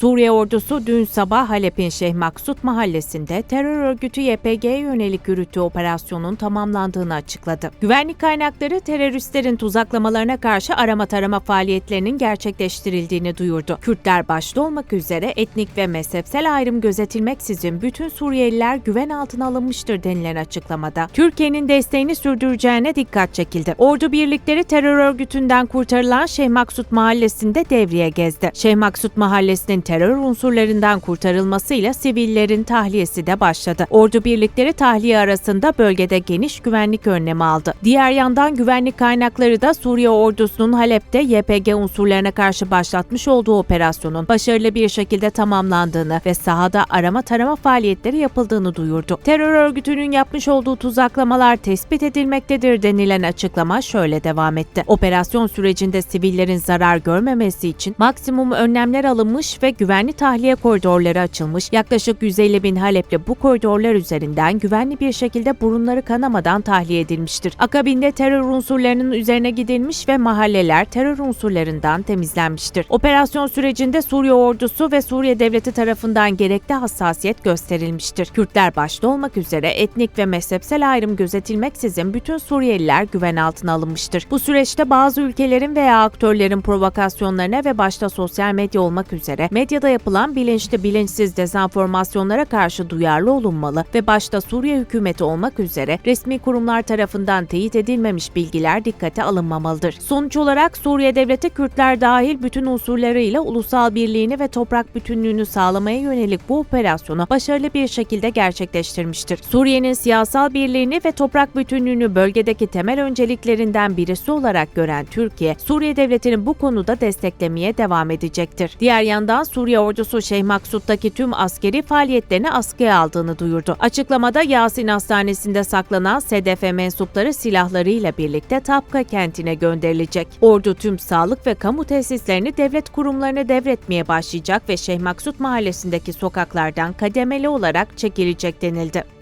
Suriye ordusu dün sabah Halep'in Şeyh Maksut mahallesinde terör örgütü YPG'ye yönelik yürüttüğü operasyonun tamamlandığını açıkladı. Güvenlik kaynakları teröristlerin tuzaklamalarına karşı arama tarama faaliyetlerinin gerçekleştirildiğini duyurdu. Kürtler başta olmak üzere etnik ve mezhepsel ayrım gözetilmeksizin bütün Suriyeliler güven altına alınmıştır denilen açıklamada. Türkiye'nin desteğini sürdüreceğine dikkat çekildi. Ordu birlikleri terör örgütünden kurtarılan Şeyh Maksut mahallesinde devreye gezdi. Şeyh Maksut mahallesinin terör unsurlarından kurtarılmasıyla sivillerin tahliyesi de başladı. Ordu birlikleri tahliye arasında bölgede geniş güvenlik önlemi aldı. Diğer yandan güvenlik kaynakları da Suriye ordusunun Halep'te YPG unsurlarına karşı başlatmış olduğu operasyonun başarılı bir şekilde tamamlandığını ve sahada arama tarama faaliyetleri yapıldığını duyurdu. Terör örgütünün yapmış olduğu tuzaklamalar tespit edilmektedir denilen açıklama şöyle devam etti. Operasyon sürecinde sivillerin zarar görmemesi için maksimum önlemler alınmış ve güvenli tahliye koridorları açılmış. Yaklaşık 150 bin Halepli bu koridorlar üzerinden güvenli bir şekilde burunları kanamadan tahliye edilmiştir. Akabinde terör unsurlarının üzerine gidilmiş ve mahalleler terör unsurlarından temizlenmiştir. Operasyon sürecinde Suriye ordusu ve Suriye devleti tarafından gerekli hassasiyet gösterilmiştir. Kürtler başta olmak üzere etnik ve mezhepsel ayrım gözetilmeksizin bütün Suriyeliler güven altına alınmıştır. Bu süreçte bazı ülkelerin veya aktörlerin provokasyonlarına ve başta sosyal medya olmak üzere medyada yapılan bilinçli bilinçsiz dezenformasyonlara karşı duyarlı olunmalı ve başta Suriye hükümeti olmak üzere resmi kurumlar tarafından teyit edilmemiş bilgiler dikkate alınmamalıdır. Sonuç olarak Suriye devleti Kürtler dahil bütün unsurlarıyla ulusal birliğini ve toprak bütünlüğünü sağlamaya yönelik bu operasyonu başarılı bir şekilde gerçekleştirmiştir. Suriye'nin siyasal birliğini ve toprak bütünlüğünü bölgedeki temel önceliklerinden birisi olarak gören Türkiye, Suriye devletini bu konuda desteklemeye devam edecektir. Diğer yandan Suriye ordusu Şeyh Maksut'taki tüm askeri faaliyetlerini askıya aldığını duyurdu. Açıklamada Yasin Hastanesi'nde saklanan SDF mensupları silahlarıyla birlikte Tapka kentine gönderilecek. Ordu tüm sağlık ve kamu tesislerini devlet kurumlarına devretmeye başlayacak ve Şeyh Maksut mahallesindeki sokaklardan kademeli olarak çekilecek denildi.